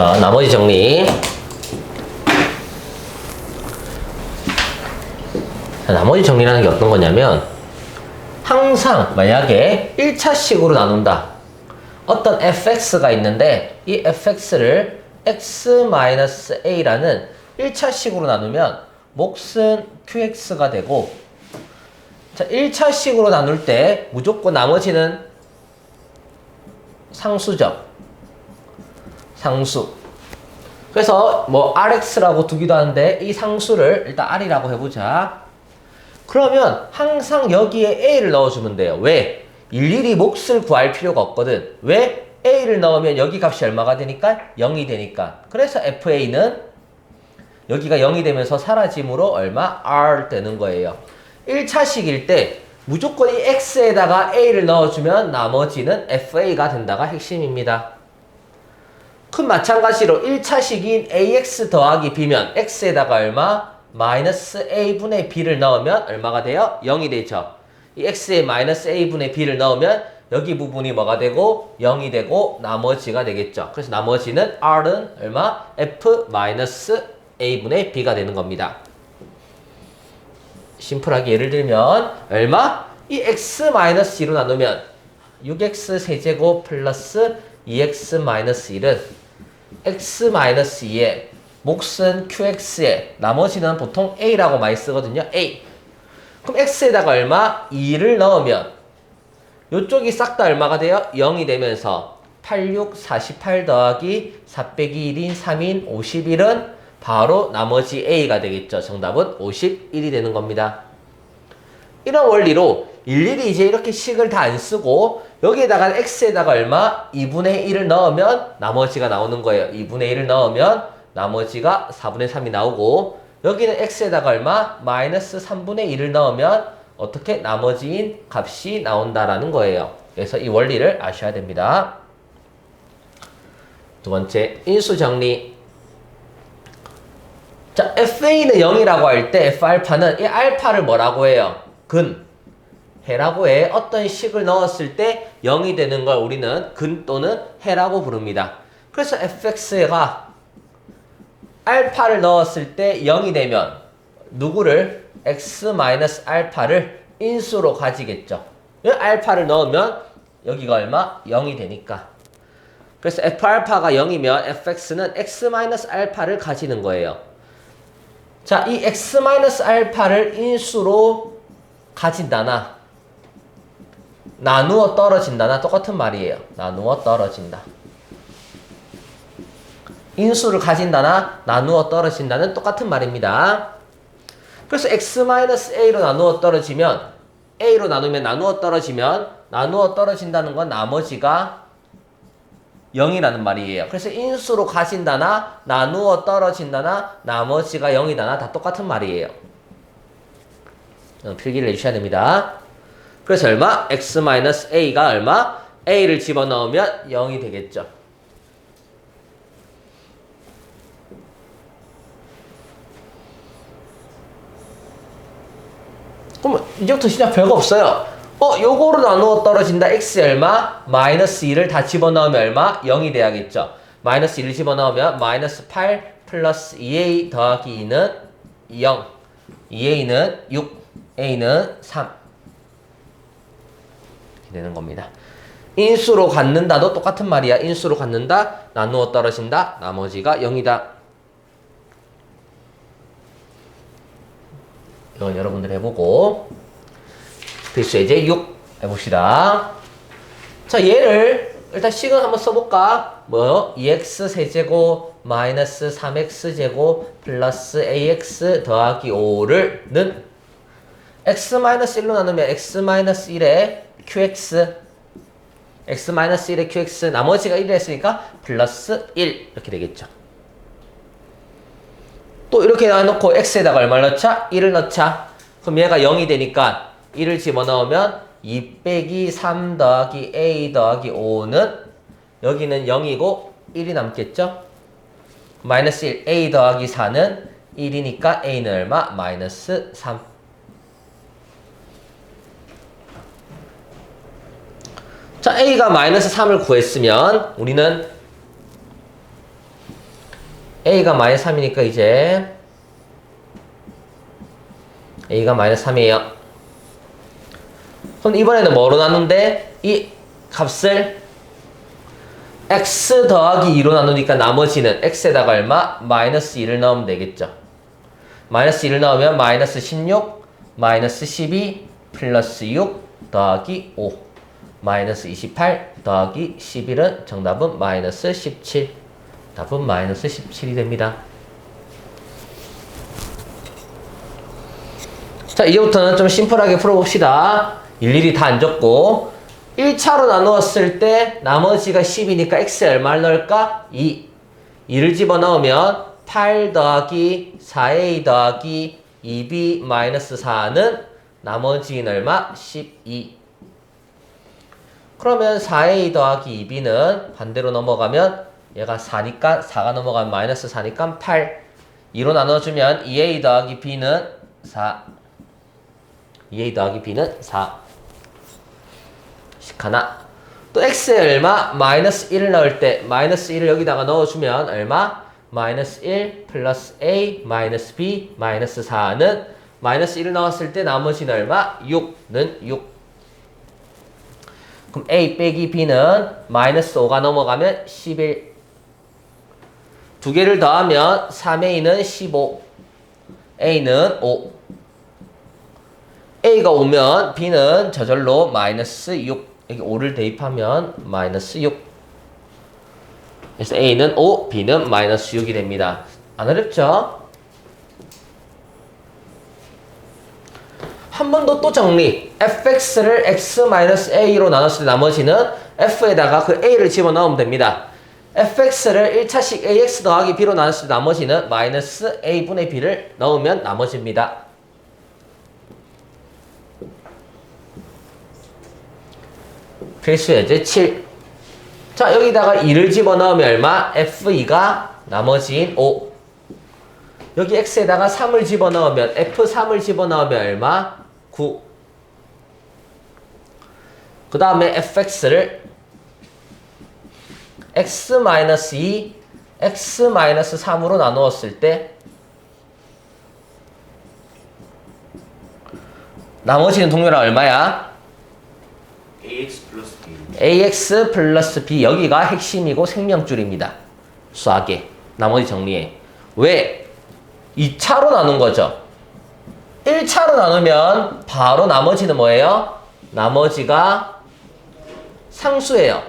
자, 나머지 정리. 자, 나머지 정리라는 게 어떤 거냐면, 항상 만약에 1차식으로 나눈다. 어떤 fx가 있는데, 이 fx를 x-a라는 1차식으로 나누면, 몫은 qx가 되고, 자, 1차식으로 나눌 때 무조건 나머지는 상수죠. 상수. 그래서 뭐 rx라고 두기도 하는데 이 상수를 일단 r이라고 해보자. 그러면 항상 여기에 a를 넣어주면 돼요. 왜? 일일이 몫을 구할 필요가 없거든. 왜? a를 넣으면 여기 값이 얼마가 되니까? 0이 되니까. 그래서 fa는 여기가 0이 되면서 사라짐으로 얼마? r 되는 거예요. 1차식일 때 무조건 이 x에다가 a를 넣어주면 나머지는 fa가 된다가 핵심입니다. 큰 마찬가지로 1차 식인 ax 더하기 b면 x에다가 얼마? 마이너스 a분의 b를 넣으면 얼마가 돼요? 0이 되죠. 이 x에 마이너스 a분의 b를 넣으면 여기 부분이 뭐가 되고 0이 되고 나머지가 되겠죠. 그래서 나머지는 r은 얼마? f 마이너스 a분의 b가 되는 겁니다. 심플하게 예를 들면 얼마? 이 x-2로 나누면 6x 세제곱 플러스 2x-1은 x-2에 몫은 qx에 나머지는 보통 a라고 많이 쓰거든요. a. 그럼 x에다가 얼마? 2를 넣으면 이쪽이 싹 다 얼마가 돼요? 0이 되면서 8, 6, 48 더하기 4 빼기 1인 3인 51은 바로 나머지 a가 되겠죠. 정답은 51이 되는 겁니다. 이런 원리로 일일이 이제 이렇게 식을 다 안 쓰고 여기에다가 x에다가 얼마? 2분의 1을 넣으면 나머지가 나오는 거예요. 2분의 1을 넣으면 나머지가 4분의 3이 나오고 여기는 x에다가 얼마? 마이너스 3분의 1을 넣으면 어떻게 나머지인 값이 나온다라는 거예요. 그래서 이 원리를 아셔야 됩니다. 두 번째, 인수 정리. 자, FA는 0이라고 할 때 F알파는 이 알파를 뭐라고 해요? 근. 해라고 해. 어떤 식을 넣었을 때 0이 되는 걸 우리는 근 또는 해라고 부릅니다. 그래서 fx가 알파를 넣었을 때 0이 되면 누구를 x-알파를 인수로 가지겠죠. 이 알파를 넣으면 여기가 얼마? 0이 되니까. 그래서 f알파가 0이면 fx는 x-알파를 가지는 거예요. 자, 이 x-알파를 인수로 가진다나 나누어 떨어진다나 똑같은 말이에요. 나누어 떨어진다. 인수를 가진다나 나누어 떨어진다는 똑같은 말입니다. 그래서 x-a로 나누어 떨어지면 a로 나누면 나누어 떨어지면 나누어 떨어진다는 건 나머지가 0이라는 말이에요. 그래서 인수로 가진다나 나누어 떨어진다나 나머지가 0이다나 다 똑같은 말이에요. 어, 필기를 해주셔야 됩니다. 그래서 얼마? x-a가 얼마? a를 집어넣으면 0이 되겠죠. 그럼 이제부터 진짜 별거 없어요. 어, 요거로 나누어 떨어진다. x 얼마? 마이너스 2를 다 집어넣으면 얼마? 0이 돼야겠죠. 마이너스 1을 집어넣으면 마이너스 8 플러스 2a 더하기 2는 0. 2a는 6, a는 3. 이렇게 되는 겁니다. 인수로 갖는다도 똑같은 말이야. 인수로 갖는다, 나누어 떨어진다, 나머지가 0이다. 이건 여러분들 해보고 필수 예제 6 해봅시다. 자 얘를 일단 식은 한번 써볼까? 뭐 2x 세제곱 마이너스 3x 제곱 플러스 ax 더하기 5를 는 x 마이너스 1로 나누면 x 마이너스 1에 qx x 마이너스 1에 qx 나머지가 1이 했으니까 플러스 1 이렇게 되겠죠. 또 이렇게 놔놓고 x에다가 얼마를 넣자? 1을 넣자. 그럼 얘가 0이 되니까 1을 집어넣으면 2 빼기 3 더하기 a 더하기 5는 여기는 0이고 1이 남겠죠? 마이너스 1 a 더하기 4는 1이니까 a는 얼마? 마이너스 3 자, a가 마이너스 3을 구했으면 우리는 a가 마이너스 3이니까 이제 a가 마이너스 3이에요. 그럼 이번에는 뭐로 나눈데? 이 값을 x 더하기 2로 나누니까 나머지는 x에다가 얼마? 마이너스 2를 넣으면 되겠죠. 마이너스 1을 넣으면 마이너스 16, 마이너스 12, 플러스 6 더하기 5 마이너스 28 더하기 11은 정답은 마이너스 17 답은 마이너스 17이 됩니다. 자 이제부터는 좀 심플하게 풀어봅시다. 일일이 다 안 적고 1차로 나누었을 때 나머지가 10이니까 x에 얼마를 넣을까? 2 2를 집어넣으면 8 더하기 4a 더하기 2b 마이너스 4는 나머지는 얼마? 12 그러면 4a 더하기 2b는 반대로 넘어가면 얘가 4니까 4가 넘어가면 마이너스 4니까 8 2로 나눠주면 2a 더하기 b는 4 2a 더하기 b는 4 하나 또 x에 얼마? 마이너스 1을 넣을 때 마이너스 1을 여기다가 넣어주면 얼마? 마이너스 1 플러스 a 마이너스 b 마이너스 4는 마이너스 1을 넣었을 때 나머지는 얼마? 6는 6 그럼 a 빼기 b는 마이너스 5가 넘어가면 11 두 개를 더하면 3a는 15 a는 5 a가 오면 b는 저절로 마이너스 6 여기 5를 대입하면 마이너스 6 그래서 a는 5, b는 마이너스 6이 됩니다. 안 어렵죠? 한 번 더 또 정리. fx를 x-a로 나눴을 때 나머지는 f에다가 그 a를 집어넣으면 됩니다. fx를 1차식 ax 더하기 b로 나눴을 때 나머지는 마이너스 a분의 b를 넣으면 나머지입니다. 필수 예제 7. 자, 여기다가 2를 집어넣으면 얼마? F2가 나머지인 5. 여기 X에다가 3을 집어넣으면 F3을 집어넣으면 얼마? 9. 그 다음에 fx를 x-2, x-3으로 나누었을 때 나머지는 동료랑 얼마야? ax 플러스 b ax 플러스 b 여기가 핵심이고 생명줄입니다. 수학에 나머지 정리해. 왜? 2차로 나눈 거죠. 1차로 나누면 바로 나머지는 뭐예요? 나머지가 상수예요.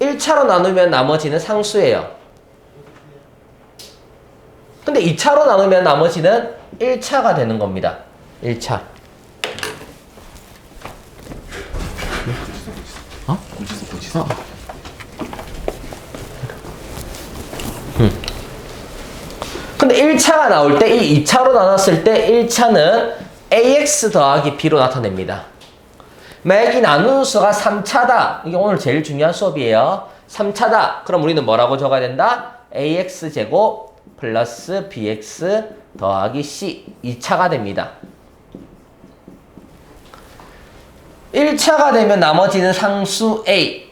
1차로 나누면 나머지는 상수예요. 근데 2차로 나누면 나머지는 1차가 되는 겁니다. 1차. 고지서 고지서 근데 1차가 나올 때이 2차로 나눴을 때 1차는 ax 더하기 b로 나타냅니다. 만약 이 나누는 수가 3차다. 이게 오늘 제일 중요한 수업이에요. 3차다. 그럼 우리는 뭐라고 적어야 된다? ax 제곱 플러스 bx 더하기 c 2차가 됩니다. 1차가 되면 나머지는 상수 a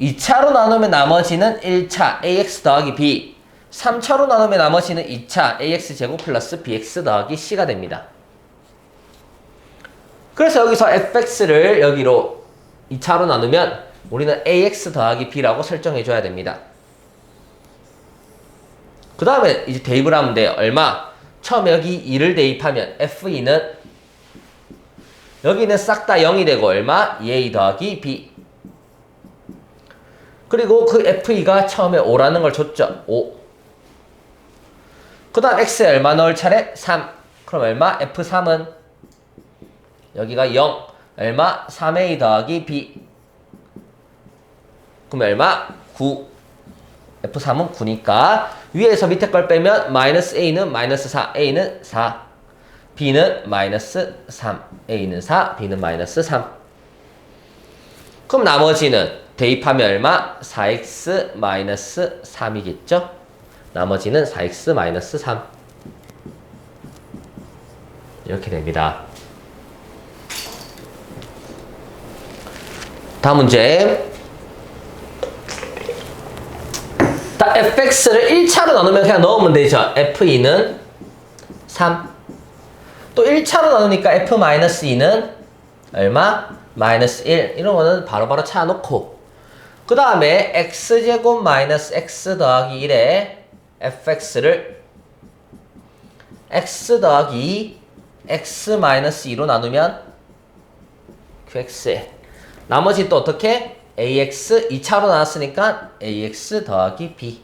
2차로 나누면 나머지는 1차 ax 더하기 b 3차로 나누면 나머지는 2차 ax 제곱 플러스 bx 더하기 c가 됩니다. 그래서 여기서 fx를 여기로 2차로 나누면 우리는 ax 더하기 b라고 설정해 줘야 됩니다. 그 다음에 이제 대입을 하면 돼요. 얼마? 처음 여기 2를 대입하면 f2는 여기는 싹 다 0이 되고 얼마? 2a 더하기 b 그리고 그 f2가 처음에 5라는 걸 줬죠. 5. 그 다음 x에 얼마 넣을 차례? 3. 그럼 얼마? f3은 여기가 0. 얼마? 3a 더하기 b. 그럼 얼마? 9. f3은 9니까 위에서 밑에 걸 빼면 마이너스 a는 마이너스 4, a는 4. b는 마이너스 3, a는 4, b는 마이너스 3. 그럼 나머지는 대입하면 얼마? 4x 마이너스 3이겠죠? 나머지는 4x 마이너스 3. 이렇게 됩니다. 다음 문제. 자, 자, fx를 1차로 나누면 그냥 넣으면 되죠. f2는 3. 또 1차로 나누니까 f-2는 얼마? 마이너스 1. 이런 거는 바로바로 찾아놓고. 그 다음에 x제곱 마이너스 x 더하기 1에 fx를 x 더하기 x 마이너스 2로 나누면 qx. 나머지 또 어떻게? ax 2차로 나왔으니까 ax 더하기 b.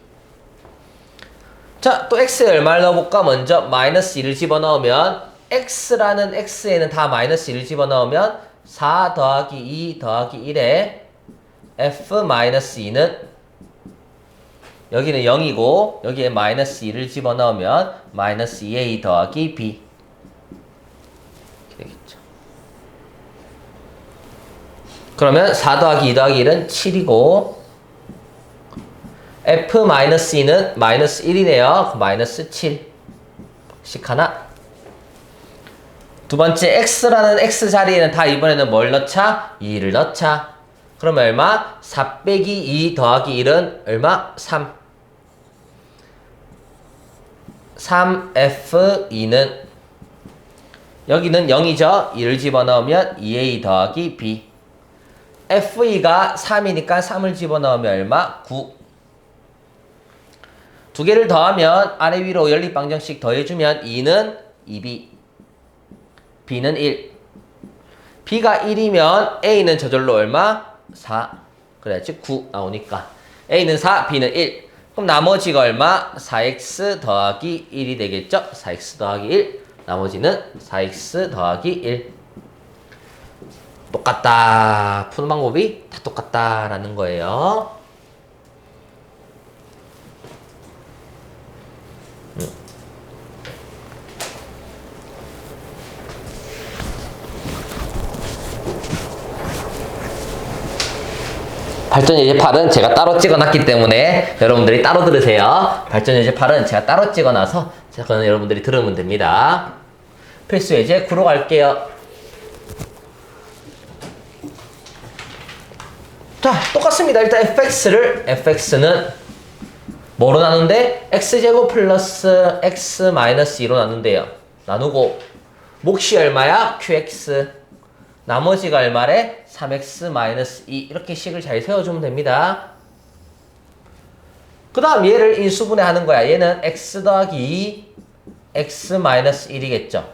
자, 또 x에 얼마를 넣어볼까? 먼저 마이너스 2를 집어넣으면 x라는 x에는 다 마이너스 1을 집어넣으면 4 더하기 2 더하기 1에 f 마이너스 2는 여기는 0이고 여기에 마이너스 2를 집어넣으면 마이너스 2a 더하기 b 이렇게 되겠죠. 그러면 4 더하기 2 더하기 1은 7이고 f 마이너스 2는 마이너스 1이네요. 마이너스 7. 식 하나. 두 번째 x라는 x 자리에는 다 이번에는 뭘 넣자? 2를 넣자. 그러면 얼마? 4 빼기 2 더하기 1은 얼마? 3. 3f2는 여기는 0이죠? 2를 집어넣으면 2a 더하기 b. f2가 3이니까 3을 집어넣으면 얼마? 9. 두 개를 더하면 아래 위로 연립 방정식 더해주면 2는 2b, b는 1. b가 1이면 a는 저절로 얼마? 4. 그래야지 9 나오니까. a는 4, b는 1. 그럼 나머지가 얼마? 4x 더하기 1이 되겠죠? 4x 더하기 1. 나머지는 4x 더하기 1. 똑같다. 푸는 방법이 다 똑같다라는 거예요. 발전 예제 8은 제가 따로 찍어놨기 때문에 여러분들이 따로 들으세요. 발전 예제 8은 제가 따로 찍어놔서 그건 여러분들이 들으면 됩니다. 필수 예제 9로 갈게요. 자, 똑같습니다. 일단 fx를 fx는 뭐로 나누는데? x제곱 플러스 x 마이너스 2로 나눈대요. 나누고 몫이 얼마야? qx 나머지가 얼마래? 3x 마이너스 2 이렇게 식을 잘 세워주면 됩니다. 그 다음 얘를 인수분해 하는 거야. 얘는 x 더하기 2 x 마이너스 1이겠죠.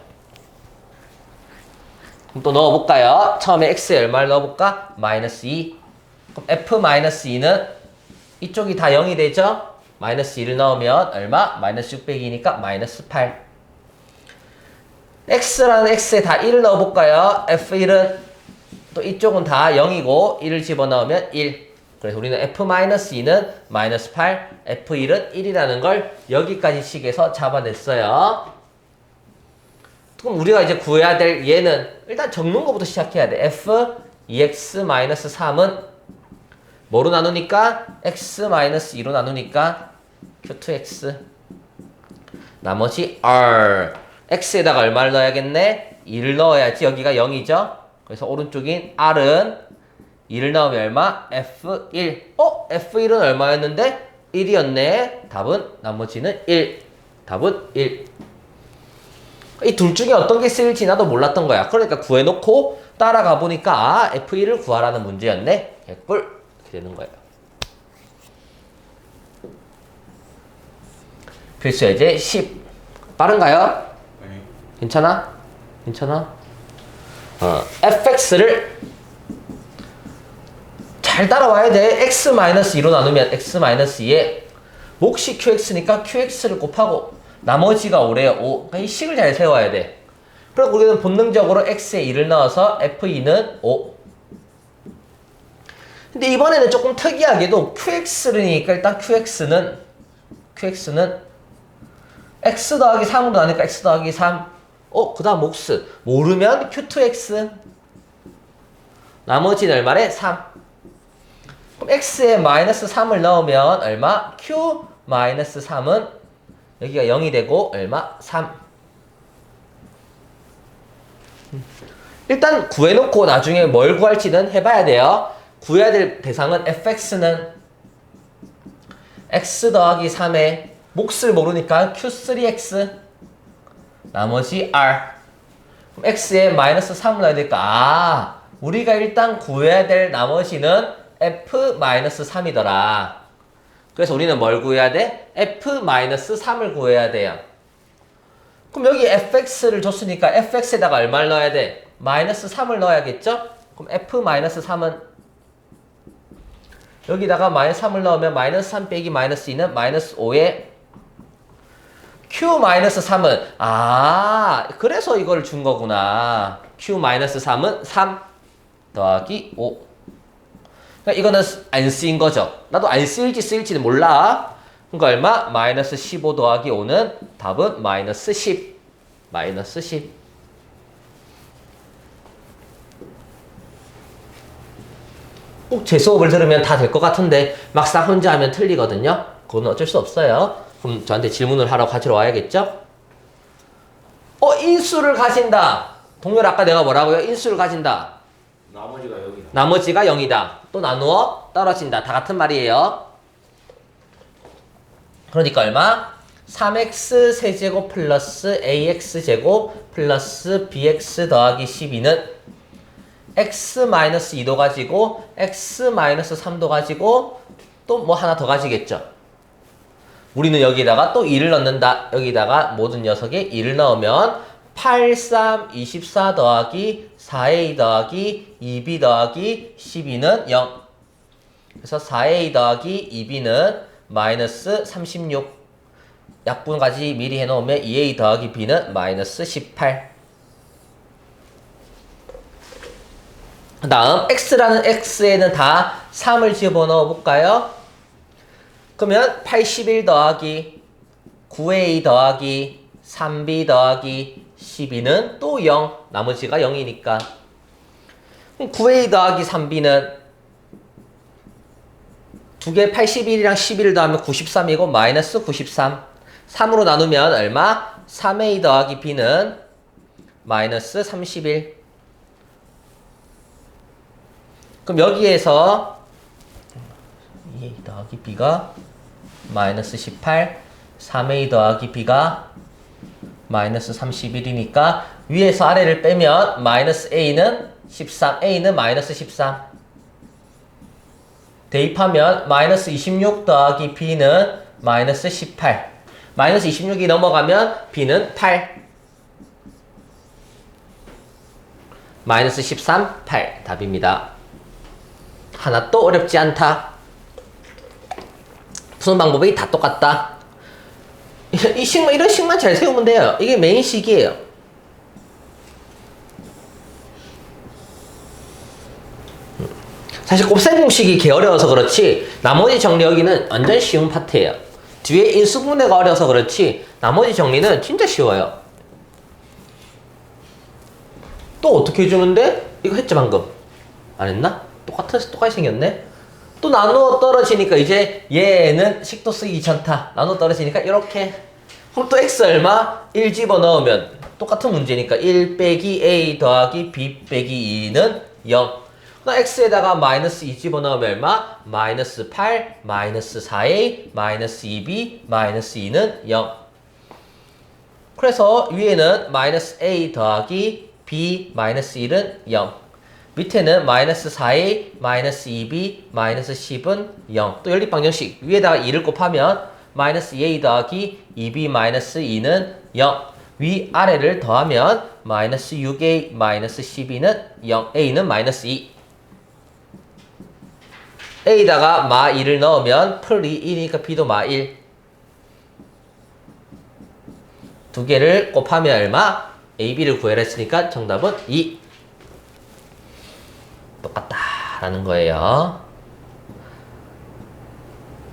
그럼 또 넣어볼까요? 처음에 x에 얼마를 넣어볼까? 마이너스 2 그럼 f 마이너스 2는 이쪽이 다 0이 되죠? 마이너스 2를 넣으면 얼마? 마이너스 600이니까 마이너스 8 x라는 x에 다 1을 넣어볼까요? f1은 또 이쪽은 다 0이고 1을 집어넣으면 1 그래서 우리는 f-2는 마이너스 8 f1은 1이라는 걸 여기까지 식에서 잡아냈어요. 그럼 우리가 이제 구해야 될 얘는 일단 적는 것부터 시작해야 돼. F 2x-3은 뭐로 나누니까? x-2로 나누니까 q2x 나머지 r x에다가 얼마를 넣어야겠네? 2를 넣어야지 여기가 0이죠? 그래서 오른쪽인 r은 2를 넣으면 얼마? f1 어? f1은 얼마였는데? 1이었네 답은 나머지는 1 답은 1 이 둘 중에 어떤 게 쓰일지 나도 몰랐던 거야 그러니까 구해놓고 따라가 보니까 아 f1을 구하라는 문제였네 개꿀 이렇게 되는 거예요 필수 예제 10 빠른가요? 네. 괜찮아? 괜찮아? 어, fx를 잘 따라와야 돼. x-2로 나누면 x-2에 몫이 qx니까 qx를 곱하고 나머지가 5래요. 5. 그러니까 이 식을 잘 세워야 돼. 그리고 우리는 본능적으로 x에 2를 넣어서 f2는 5. 근데 이번에는 조금 특이하게도 qx르니까 일단 qx는 qx는 x 더하기 3으로 나니까 x 더하기 3. 어, 그 다음 몫. 모르면 q2x. 나머지는 얼마래? 3. 그럼 x에 마이너스 3을 넣으면 얼마? q 마이너스 3은 여기가 0이 되고 얼마? 3. 음. 일단 구해놓고 나중에 뭘 구할지는 해봐야 돼요. 구해야 될 대상은 fx는 x 더하기 3에 몫을 모르니까 q3x 나머지 r 그럼 x에 마이너스 3을 넣어야 될까? 아 우리가 일단 구해야 될 나머지는 f 마이너스 3이더라 그래서 우리는 뭘 구해야 돼? f 마이너스 3을 구해야 돼요 그럼 여기 fx를 줬으니까 fx에다가 얼마를 넣어야 돼? 마이너스 3을 넣어야겠죠? 그럼 f 마이너스 3은 여기다가 마이너스 3을 넣으면 마이너스 3 빼기 마이너스 2는 마이너스 5에 q 마이너스 3은 아 그래서 이걸 준 거구나 q 마이너스 3은 3 더하기 5 그러니까 이거는 안 쓰인 거죠 나도 안 쓰일지 쓰일지는 몰라 그러니까 얼마? 마이너스 15 더하기 5는 답은 마이너스 10 마이너스 10 꼭 제 수업을 들으면 다 될 것 같은데 막상 혼자 하면 틀리거든요. 그건 어쩔 수 없어요. 그럼 저한테 질문을 하러 가지러 와야겠죠? 어, 인수를 가진다. 동열 아까 내가 뭐라고요? 인수를 가진다. 나머지가 여기다. 나머지가 0이다. 또 나누어 떨어진다. 다 같은 말이에요. 그러니까 얼마? 3x 세제곱 플러스 ax 제곱 플러스 bx 더하기 12는 x 마이너스 2도 가지고 x 마이너스 3도 가지고 또 뭐 하나 더 가지겠죠. 우리는 여기다가 또 2를 넣는다. 여기다가 모든 녀석에 2를 넣으면 8, 3, 24 더하기 4a 더하기 2b 더하기 12는 0. 그래서 4a 더하기 2b는 마이너스 36. 약분까지 미리 해놓으면 2a 더하기 b는 마이너스 18. 그 다음 x라는 x에는 다 3을 집어넣어 볼까요? 그러면 81 더하기 9a 더하기 3b 더하기 12는 또 0. 나머지가 0이니까. 9a 더하기 3b는 두 개 81이랑 11을 더하면 93이고 마이너스 93. 3으로 나누면 얼마? 3a 더하기 b는 마이너스 31. 그럼 여기에서 2a 더하기 b가 마이너스 18, 3a 더하기 b가 마이너스 31이니까 위에서 아래를 빼면 마이너스 a는 13, a는 마이너스 13 대입하면 마이너스 26 더하기 b는 마이너스 18 마이너스 26이 넘어가면 b는 8 마이너스 13, 8 답입니다. 하나도 어렵지 않다. 푸는 방법이 다 똑같다. 이 식만 이런 식만 잘 세우면 돼요. 이게 메인 식이에요. 사실 곱셈공식이 개 어려워서 그렇지 나머지 정리 여기는 완전 쉬운 파트예요. 뒤에 인수분해가 어려서 그렇지 나머지 정리는 진짜 쉬워요. 또 어떻게 해주는데? 이거 했죠 방금 안 했나? 똑같은 똑같이 생겼네. 또 나누어 떨어지니까 이제 얘는 식도 쓰기 귀찮다. 나누어 떨어지니까 이렇게. 그럼 또 x 얼마? 1 집어넣으면 똑같은 문제니까 1 빼기 a 더하기 b 빼기 2는 0. 나 x에다가 마이너스 2 집어넣으면 얼마? 마이너스 8, 마이너스 4a, 마이너스 2b, 마이너스 2는 0. 그래서 위에는 마이너스 a 더하기 b 마이너스 1은 0. 밑에는 마이너스 4a, 마이너스 2b, 마이너스 10은 0. 또 연립방정식 위에다가 2를 곱하면 마이너스 2a 더하기 2b 마이너스 2는 0. 위 아래를 더하면 마이너스 6a 마이너스 12는 0. a는 마이너스 2. a에다가 마 2를 넣으면 풀 2이니까 b도 마 1. 두 개를 곱하면 얼마? a, b를 구해라 했으니까 정답은 2. 똑같다라는 거예요.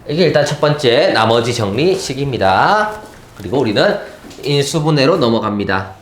이게 일단 첫 번째 나머지 정리식입니다. 그리고 우리는 인수분해로 넘어갑니다.